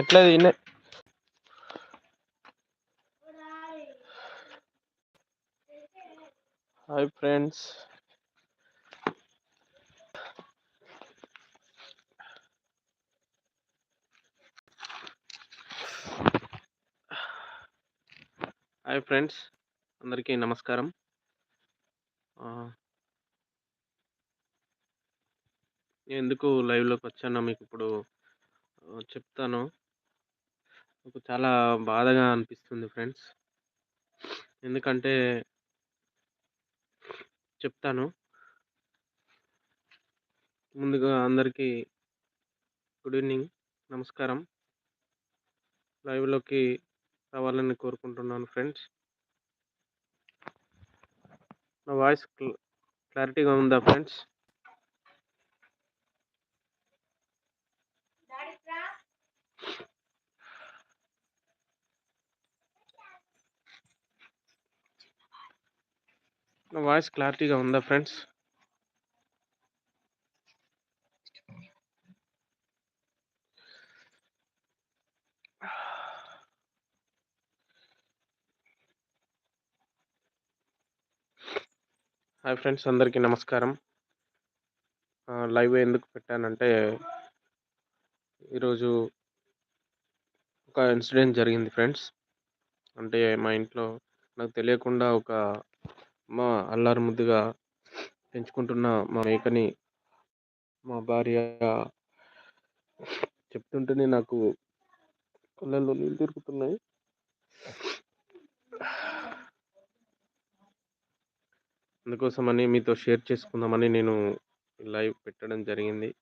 ఎట్లా తినే? Hi friends hi friends అందరికీ నమస్కారం. నేను ఎందుకు లైవ్లోకి వచ్చానో మీకు ఇప్పుడు చెప్తాను. నాకు చాలా బాధగా అనిపిస్తుంది ఫ్రెండ్స్. ఎందుకంటే చెప్తాను. ముందుగా అందరికీ గుడ్ ఈవినింగ్. నమస్కారం. లైవ్లోకి రావాలని కోరుకుంటున్నాను ఫ్రెండ్స్. నా వాయిస్ క్లారిటీగా ఉందా ఫ్రెండ్స్? నా వాయిస్ క్లారిటీగా ఉందా ఫ్రెండ్స్? హాయ్ ఫ్రెండ్స్ అందరికీ నమస్కారం. లైవ్ ఎందుకు పెట్టానంటే ఈరోజు ఒక ఇన్సిడెంట్ జరిగింది ఫ్రెండ్స్. అంటే మా ఇంట్లో నాకు తెలియకుండా ఒక మా అల్లారు ముద్దుగా పెంచుకుంటున్న మా మేకని మా భార్య చెప్తుంటేనే నాకు కళ్ళల్లో నీళ్ళు తిరుగుతున్నాయి. అందుకోసమని మీతో షేర్ చేసుకుందామని నేను లైవ్ పెట్టడం జరిగింది.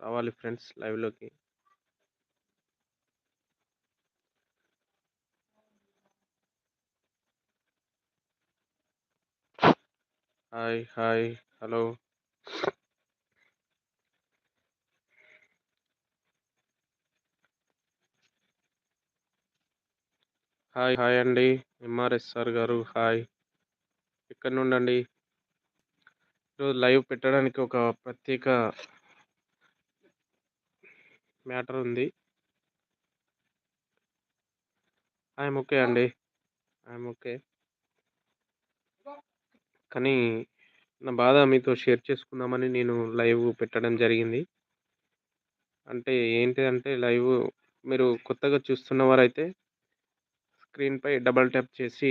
రావాలి ఫ్రెండ్స్ లైవ్లోకి. Hi hi hello hi hi అండి. ఎంఆర్ఎస్ సార్ గారు హాయ్ ఎక్కడి నుండి అండి ఈరోజు లైవ్ పెట్టడానికి ఒక ప్రత్యేక మ్యాటర్ ఉంది. ఐఎమ్ ఓకే అండి. I'm okay. కానీ నా బాధ మీతో షేర్ చేసుకుందామని నేను లైవ్ పెట్టడం జరిగింది. అంటే ఏంటి అంటే లైవ్ మీరు కొత్తగా చూస్తున్న వారైతే స్క్రీన్పై డబల్ ట్యాప్ చేసి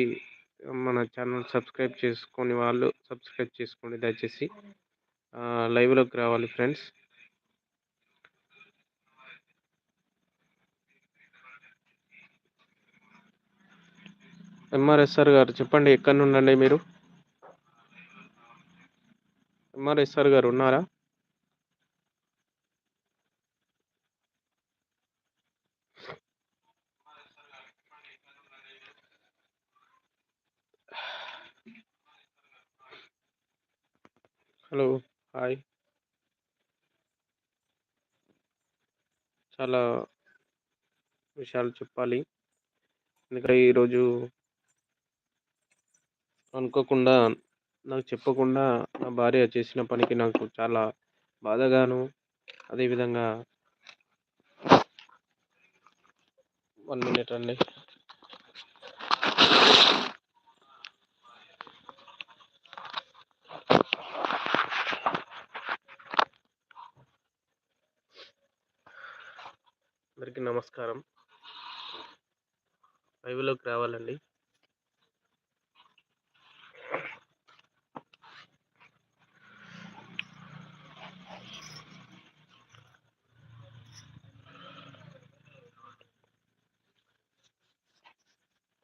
మన ఛానల్ సబ్స్క్రైబ్ చేసుకొని వాళ్ళు సబ్స్క్రైబ్ చేసుకోండి దయచేసి. లైవ్లోకి రావాలి ఫ్రెండ్స్. ఎంఆర్ఎస్ఆర్ గారు చెప్పండి ఎక్కడి నుండి అండి మీరు ఎంఆర్ఎస్ఆర్ గారు ఉన్నారా? Hello hi. చాలా విషయాలు చెప్పాలి. ఎందుకంటే ఈరోజు అనుకోకుండా నాకు చెప్పకుండా నా భార్య చేసిన పనికి నాకు చాలా బాధగాను అదేవిధంగా వన్ మినిట్ అండి. అందరికీ నమస్కారం. లైవ్లోకి రావాలండి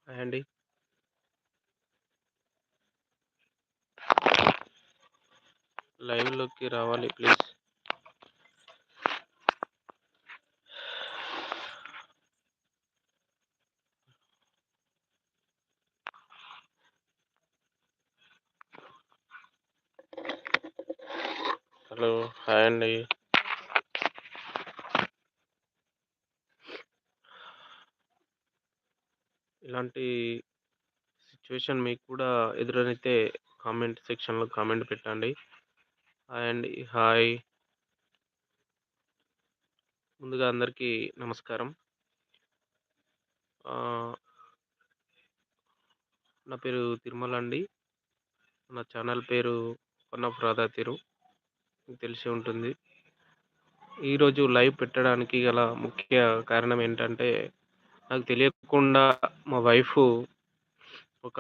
హాయ్ అండి లైవ్లోకి రావాలి ప్లీజ్ హలో హాయ్ అండి. ఇలాంటి సిచ్యువేషన్ మీకు కూడా ఎదురైతే కామెంట్ సెక్షన్లో కామెంట్ పెట్టండి. అండి హాయ్ ముందుగా అందరికీ నమస్కారం. నా పేరు తిరుమల అండి. నా ఛానల్ పేరు వన్ ఆఫ్ రాధా తిరు. తెలిసి ఉంటుంది. ఈరోజు లైవ్ పెట్టడానికి గల ముఖ్య కారణం ఏంటంటే, నాకు తెలియకుండా మా వైఫ్ ఒక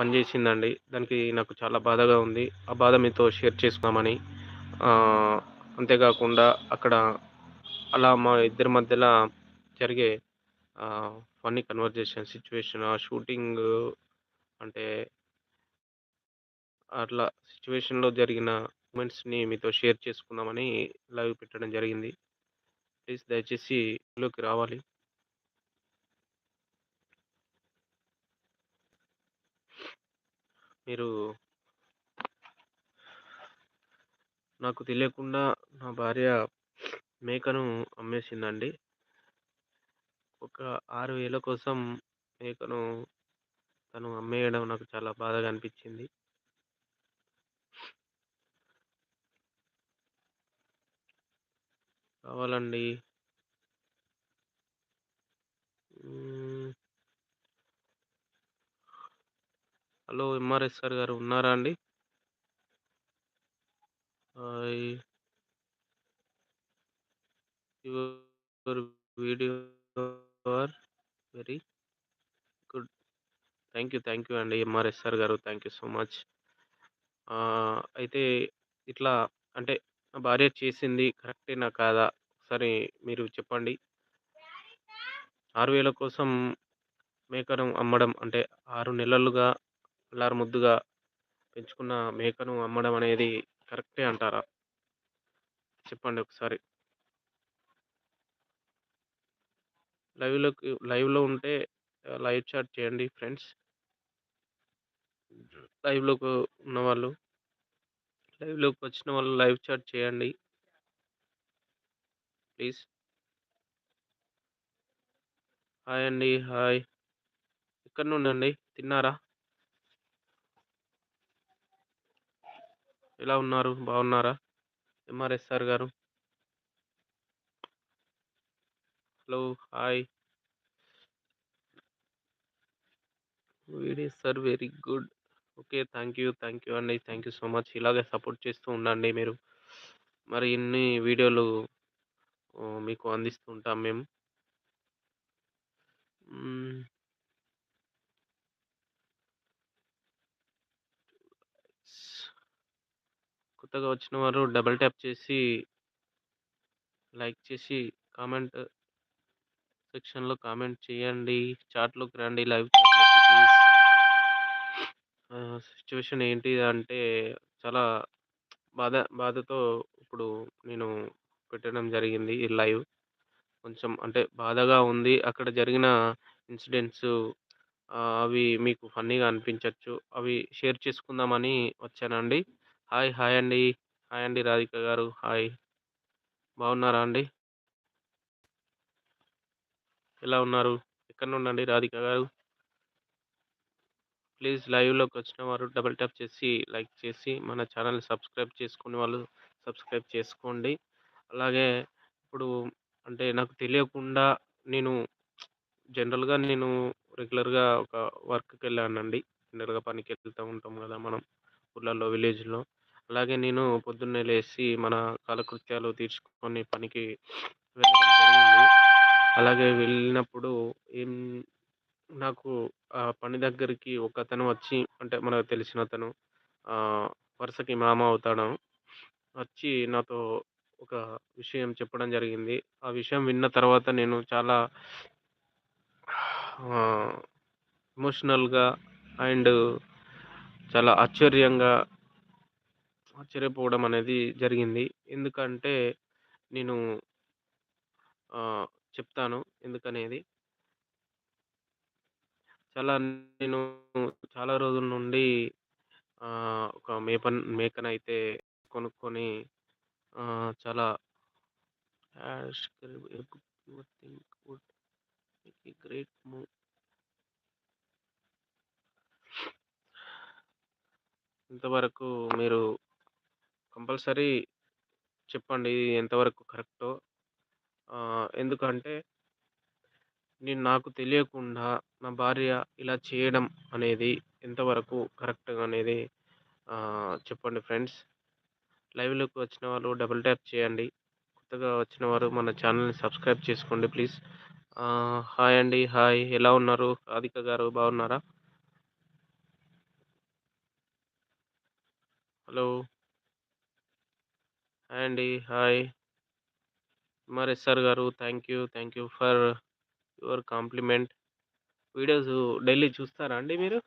పని చేసిందండి. దానికి నాకు చాలా బాధగా ఉంది. ఆ బాధ మీతో షేర్ చేసుకుందామని. అంతేకాకుండా అక్కడ అలా మా ఇద్దరి మధ్యలో జరిగే ఫన్నీ కన్వర్జేషన్ సిచ్యువేషన్ ఆ షూటింగ్ అంటే అట్లా సిచ్యువేషన్లో జరిగిన మూమెంట్స్‌ని మీతో షేర్ చేసుకుందామని లైవ్ పెట్టడం జరిగింది. ప్లీజ్ దయచేసి లోకి రావాలి. మీరు నాకు తెలియకుండా నా భార్య మేకను అమ్మేసిందండి. ఒక ఆరు వేల కోసం మేకను తను అమ్మేయడం నాకు చాలా బాధగా అనిపించింది కావాలండి. Hello hello! ఎంఆర్ఎస్ఆర్ గారు ఉన్నారా అండి? Your video are very good. Thank you. Thank you అండి. ఎంఆర్ఎస్ఆర్ గారు. Thank you so much. అయితే ఇట్లా అంటే నా భార్య చేసింది కరెక్టేనా? కాదా? ఒకసారి మీరు చెప్పండి. ఆరు వేల కోసం మేకను అమ్మడం అంటే ఆరు నెలలుగా అల్లారు ముద్దుగా పెంచుకున్న మేకను అమ్మడం అనేది కరెక్టే అంటారా? చెప్పండి ఒకసారి. లైవ్‌లోకి లైవ్‌లో ఉంటే లైవ్ చాట్ చేయండి ఫ్రెండ్స్. లైవ్‌లోకి ఉన్నవాళ్ళు. లైవ్‌లోకి వచ్చిన వాళ్ళు లైవ్ చాట్ చేయండి. ప్లీజ్. హాయ్ అండి. హాయ్. ఎక్కడి నుండండి? తిన్నారా? ఎలా ఉన్నారు? బాగున్నారా? ఎంఆర్ఎస్ఆర్ గారు. Hello! Hi. Videos sir very good. Okay. Thank you. Thank you అండి. Thank you so much. ఇలాగే సపోర్ట్ చేస్తూ ఉండండి మీరు. మరి ఇన్ని వీడియోలు మీకు అందిస్తూ ఉంటాం మేము. కొత్తగా వచ్చిన వారు డబుల్ ట్యాప్ చేసి లైక్ చేసి కామెంట్ సెక్షన్‌లో కామెంట్ చేయండి. చాట్‌లోకి రండి. లైవ్ చాట్‌లోకి ప్లీజ్. ఏంటి అంటే చాలా బాధ బాధతో ఇప్పుడు నేను పెట్టడం జరిగింది ఈ లైవ్. కొంచెం అంటే బాధగా ఉంది. అక్కడ జరిగిన ఇన్సిడెంట్స్ అవి మీకు ఫన్నీగా అనిపించవచ్చు అవి షేర్ చేసుకుందామని వచ్చానండి. హాయ్! హాయ్ అండి. హాయ్ అండి రాధిక గారు. హాయ్. బాగున్నారా అండి? ఎలా ఉన్నారు? ఎక్కడి నుండండి రాధిక గారు? ప్లీజ్ లైవ్‌లోకి వచ్చిన వారు డబుల్ ట్యాప్ చేసి లైక్ చేసి మన ఛానల్ సబ్స్క్రైబ్ చేసుకునే వాళ్ళు సబ్స్క్రైబ్ చేసుకోండి. అలాగే ఇప్పుడు అంటే నాకు తెలియకుండా నేను జనరల్‌గా నేను రెగ్యులర్‌గా ఒక వర్క్కి వెళ్ళానండి జనరల్‌గా పనికి వెళ్తూ ఉంటాం కదా మనం ఊర్లలో, విలేజ్‌లో. అలాగే నేను పొద్దున్నే లేచి మన కాలకృత్యాలు తీర్చుకొని పనికి వెళ్ళడం జరిగింది. అలాగే వెళ్ళినప్పుడు ఏం నాకు ఆ పని దగ్గరికి ఒకతను వచ్చి అంటే మనకు తెలిసినతను అతను వరుసకి మామ అవుతాడు. వచ్చి నాతో ఒక విషయం చెప్పడం జరిగింది. ఆ విషయం విన్న తర్వాత నేను చాలా ఎమోషనల్‌గా అండ్ చాలా ఆశ్చర్యంగా ఆశ్చర్యపోవడం అనేది జరిగింది. ఎందుకంటే నేను ఆహ్, చెప్తాను ఎందుకనేది. చాలా నేను చాలా రోజుల నుండి ఆహ్, ఒక మేపన్ మేకనైతే కొనుక్కొని ఆహ్, చాలా as your think would make great move. ఇంతవరకు మీరు కంపల్సరీ చెప్పండి ఇది ఎంతవరకు కరెక్టో. ఎందుకంటే నేను నాకు తెలియకుండా నా భార్య ఇలా చేయడం అనేది ఎంతవరకు కరెక్ట్ అనేది చెప్పండి ఫ్రెండ్స్. లైవ్‌లోకి వచ్చిన వాళ్ళు డబుల్ ట్యాప్ చేయండి. కొత్తగా వచ్చిన వారు మన ఛానల్‌ని సబ్స్క్రైబ్ చేసుకోండి ప్లీజ్. హాయ్ అండి. హాయ్ ఎలా ఉన్నారు? రాధిక గారు బాగున్నారా? హలో. అండి. హాయ్. ఎంఆర్ ఎస్ఆర్ గారు thank you. Thank you for your compliment. Videos daily చూస్తారా అండి మీరు?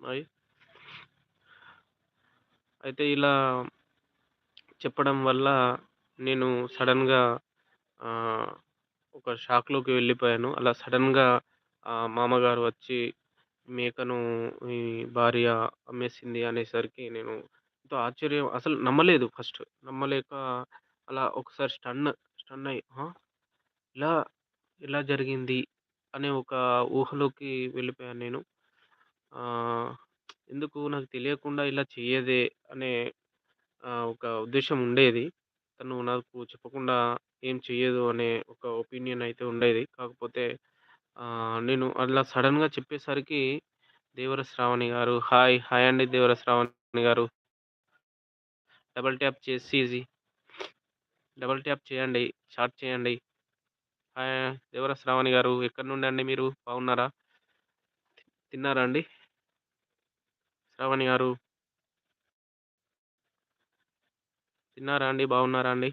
మరి అయితే ఇలా చెప్పడం వల్ల నేను సడన్గా ఒక షాక్‌లోకి వెళ్ళిపోయాను. అలా సడన్గా మామగారు వచ్చి మేకను భార్య అమ్మేసింది అనేసరికి నేను ఎంతో ఆశ్చర్యం అసలు నమ్మలేదు ఫస్ట్. నమ్మలేక అలా ఒకసారి స్టన్ స్టన్ అయ్యి ఆ! ఇలా ఇలా జరిగింది అనే ఒక ఊహలోకి వెళ్ళిపోయాను నేను. ఆహ్, ఎందుకు నాకు తెలియకుండా ఇలా చెయ్యదే అనే ఆహ్, ఒక ఉద్దేశ్యం ఉండేది. తను నాకు చెప్పకుండా ఏం చెయ్యదు అనే ఒక ఒపీనియన్ అయితే ఉండేది. కాకపోతే ఆహ్, నేను అలా సడెన్‌గా చెప్పేసరికి దేవర శ్రావణి గారు హాయ్. హాయ్ అండి దేవర శ్రావణి గారు. డబల్ ట్యాప్ చేసి డబల్ ట్యాప్ చేయండి. షార్ట్ చేయండి. హాయ్ దేవర శ్రావణి గారు ఎక్కడి నుండి అండి మీరు? బాగున్నారా? తిన్నారా అండి? శ్రావణి గారు. తిన్నారా అండి? బాగున్నారా అండి?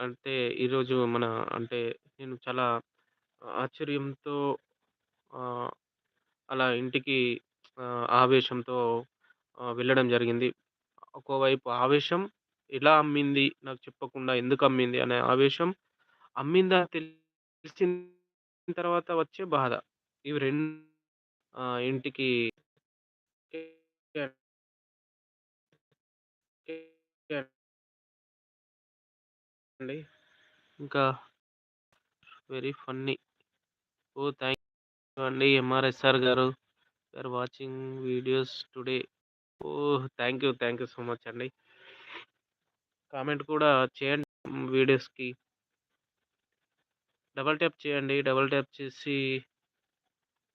అంటే ఈరోజు మన అంటే నేను చాలా ఆశ్చర్యంతో అలా ఇంటికి ఆహ్, ఆవేశంతో ఆహ్, వెళ్ళడం జరిగింది. ఒకవైపు ఆవేశం ఎలా అమ్మింది? నాకు చెప్పకుండా ఎందుకు అమ్మింది? అనే ఆవేశం. అమ్మిందా తెలిసిన తర్వాత వచ్చే బాధ. ఇవి రెండు ఆహ్, ఇంటికి అండి. ఇంకా very funny. Oh! Thank you అండి ఎంఆర్ఎస్ఆర్ గారు. Are watching videos today. Oh thank you. Thank you so much అండి. కామెంట్ కూడా చేయండి వీడియోస్‌కి. డబల్ ట్యాప్ చేయండి. డబల్ ట్యాప్ చేసి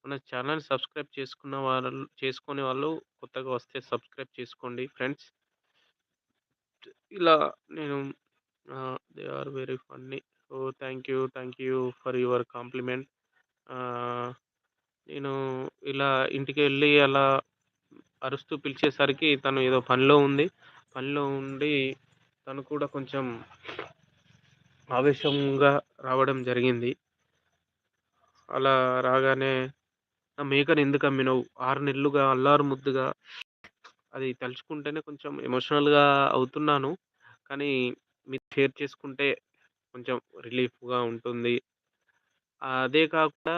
మన ఛానెల్‌ని సబ్స్క్రైబ్ చేసుకున్న వాళ్ళు చేసుకునే వాళ్ళు కొత్తగా వస్తే సబ్స్క్రైబ్ చేసుకోండి ఫ్రెండ్స్. ఇలా నేను they are very funny. Oh thank you. Thank you for your compliment. నేను ఇలా ఇంటికెళ్ళి అలా అరుస్తూ పిలిచేసరికి తను ఏదో పనిలో ఉంది. పనిలో ఉండి తను కూడా కొంచెం ఆవేశంగా రావడం జరిగింది. అలా రాగానే నా మేకను ఎందుకు అమ్మినవు? ఆరు నెలలుగా అల్లారు ముద్దుగా" అది తలుచుకుంటేనే కొంచెం ఎమోషనల్‌గా అవుతున్నాను. కానీ మీరు షేర్ చేసుకుంటే కొంచెం రిలీఫ్‌గా ఉంటుంది. అదే కాకుండా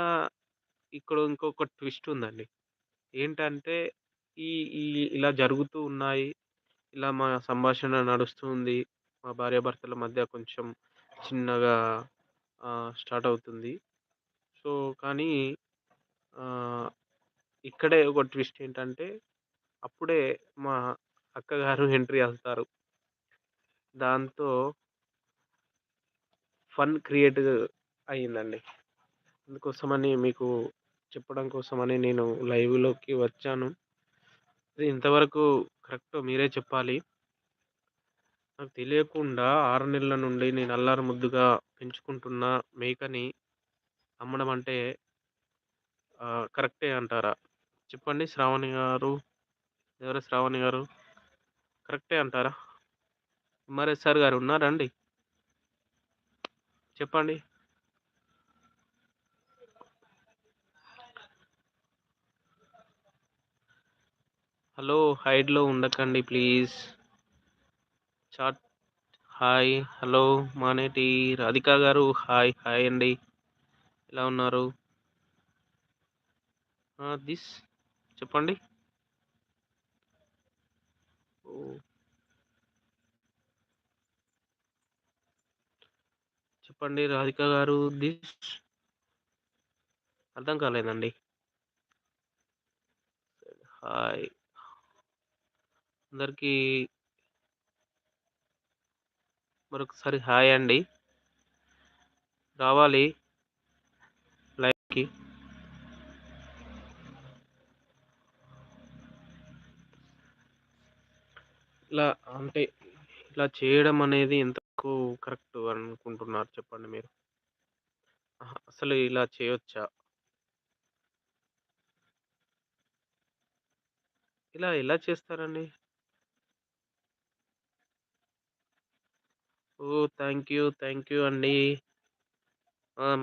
ఇక్కడ ఇంకొక ట్విస్ట్ ఉందండి. ఏంటంటే ఈ ఈ ఇలా జరుగుతూ ఉన్నాయి. ఇలా మా సంభాషణ నడుస్తుంది మా భార్యాభర్తల మధ్య కొంచెం చిన్నగా స్టార్ట్ అవుతుంది. సో, కానీ ఇక్కడే ఒక ట్విస్ట్ ఏంటంటే అప్పుడే మా అక్కగారు ఎంట్రీ అవుతారు. దాంతో ఫన్ క్రియేట్ అయిందండి. అందుకోసమని మీకు చెప్పడం కోసమని నేను లైవ్‌లోకి వచ్చాను. అది ఇంతవరకు కరెక్ట్ మీరే చెప్పాలి. నాకు తెలియకుండా ఆరు నెలల నుండి నేను అల్లారు ముద్దుగా పెంచుకుంటున్న మేకని అమ్మడం అంటే కరెక్టే అంటారా? చెప్పండి శ్రావణి గారు. ఎవరు శ్రావణి గారు? కరెక్టే అంటారా? ఎంఆర్ఎస్ఆర్ గారు ఉన్నారండి చెప్పండి. హలో హైడ్‌లో ఉండకండి please. Chat hi. Hello Maneti Radhika గారు హాయ్. హాయ్ అండి. ఎలా ఉన్నారు? దిస్ చెప్పండి. చెప్పండి రాధిక గారు దిస్ అర్థం కాలేదండి. హాయ్. అందరికీ మరొకసారి హాయ్ అండి. రావాలి. లైవ్కి. ఇలా అంటే ఇలా చేయడం అనేది ఎంతకు కరెక్ట్ అనుకుంటున్నారు చెప్పండి మీరు? అసలు ఇలా చేయొచ్చా? ఇలా ఎలా చేస్తారండి? Oh thank you thank you అండి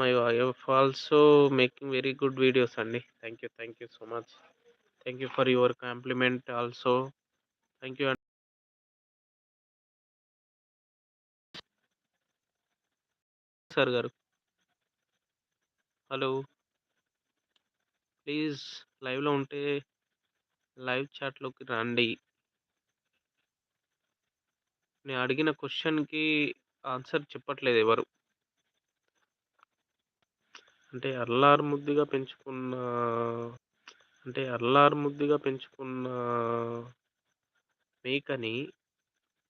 my also making very good videos అండి. Thank you thank you so much thank you for your compliment also thank you sir గారు. హలో ప్లీజ్ లైవ్లో ఉంటే లైవ్ చాట్లోకి రండి. నేను అడిగిన క్వశ్చన్కి ఆన్సర్ చెప్పట్లేదు ఎవరు. అంటే అల్లారు ముద్దుగా పెంచుకున్న అంటే అల్లారు ముద్దుగా పెంచుకున్న మేకని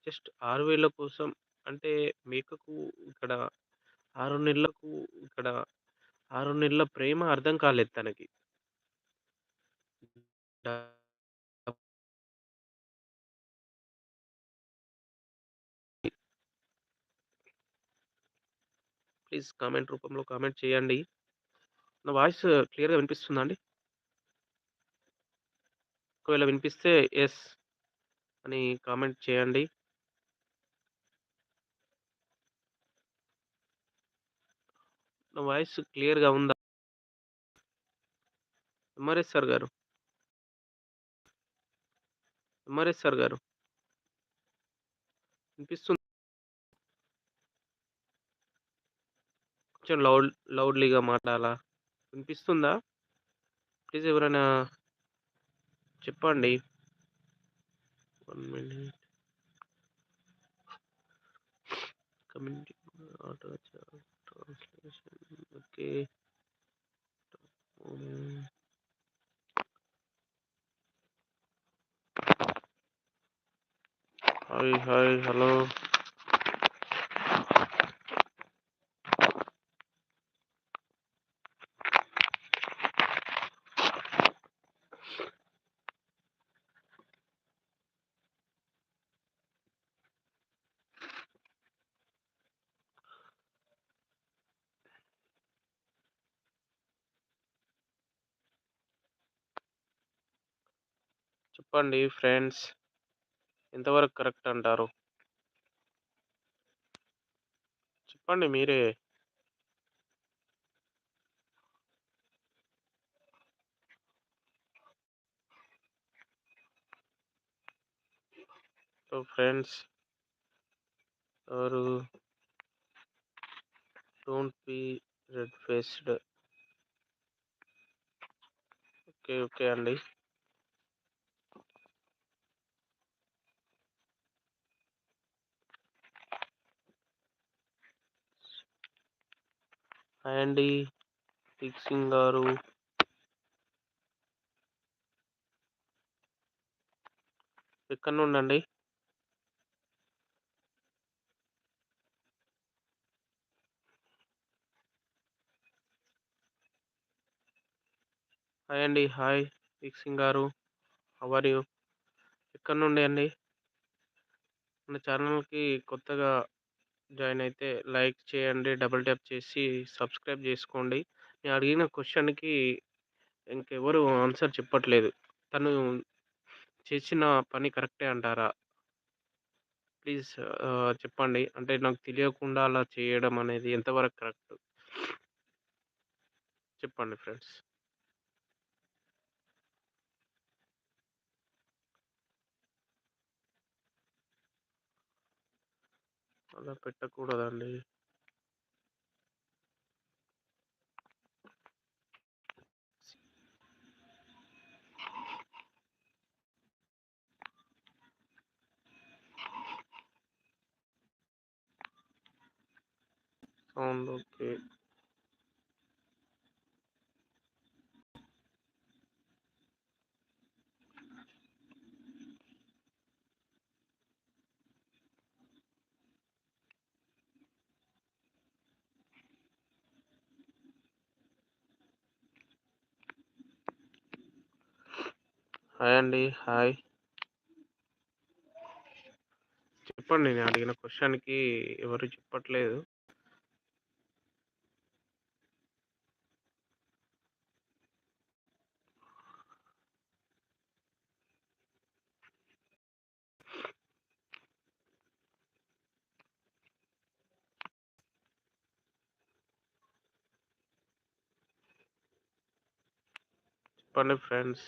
జస్ట్ ఆరు వేల కోసం అంటే మేకకు ఇక్కడ ఆరు నెలలకు ఇక్కడ ఆరు నెలల ప్రేమ అర్థం కాలేదు తనకి. ప్లీజ్ కామెంట్ రూపంలో కామెంట్ చేయండి. నా వాయిస్ క్లియర్గా వినిపిస్తుందా అండి? ఒకవేళ వినిపిస్తే ఎస్ అని కామెంట్ చేయండి. నా వాయిస్ క్లియర్గా ఉందా? ఎంఆర్ఎస్ సార్ గారు. ఎంఆర్ఎస్ సార్ గారు. వినిపిస్తుంది? కొంచెం లౌడ్ లౌడ్లీగా మాట్లాడాలా? వినిపిస్తుందా? ప్లీజ్ ఎవరైనా చెప్పండి. One minute. Community auto translation. Okay. Hi hi hello. చెప్పండి ఫ్రెండ్స్. ఎంతవరకు కరెక్ట్ అంటారు? చెప్పండి మీరే. So friends. ఎవరు? Don't be red faced. Okay okay అండి. హాయ్ అండి ఫిక్సింగ్ గారు. ఎక్కడ నుండి అండి హాయ్ అండి హాయ్ ఫిక్సింగ్ గారు అవర్ యూ? ఎక్కడ నుండి అండి మన ఛానల్కి కొత్తగా జాయిన్ అయితే లైక్ చేయండి డబుల్ ట్యాప్ చేసి సబ్స్క్రైబ్ చేసుకోండి. నేను అడిగిన క్వశ్చన్కి ఇంకెవరు ఆన్సర్ చెప్పట్లేదు. తను చేసిన పని కరెక్టే అంటారా? ప్లీజ్ చెప్పండి. అంటే నాకు తెలియకుండా అలా చేయడం అనేది ఎంతవరకు కరెక్ట్? చెప్పండి ఫ్రెండ్స్. అలా పెట్టకూడదండి సౌండ్ ఓకే హాయ్ అండి. హాయ్. చెప్పండి. నేను అడిగిన క్వశ్చన్కి ఎవరు చెప్పట్లేదు. చెప్పండి friends.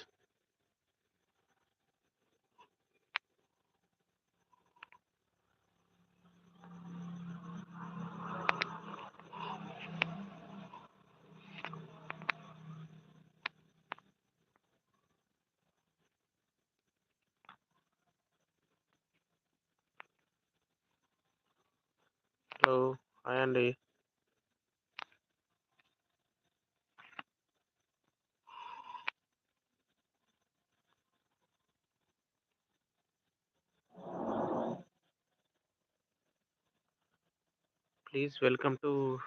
please welcome to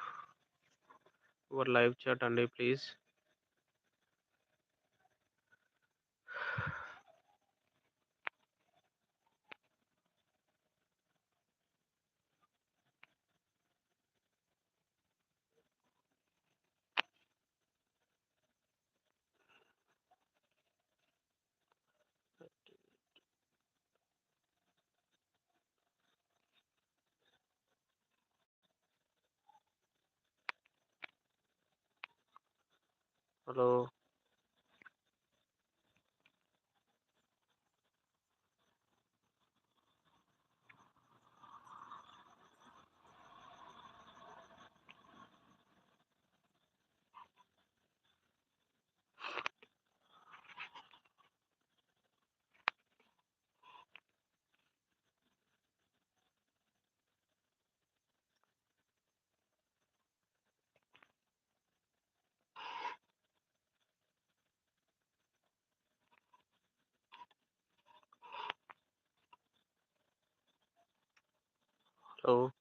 our live chat and please. Hello. Hello.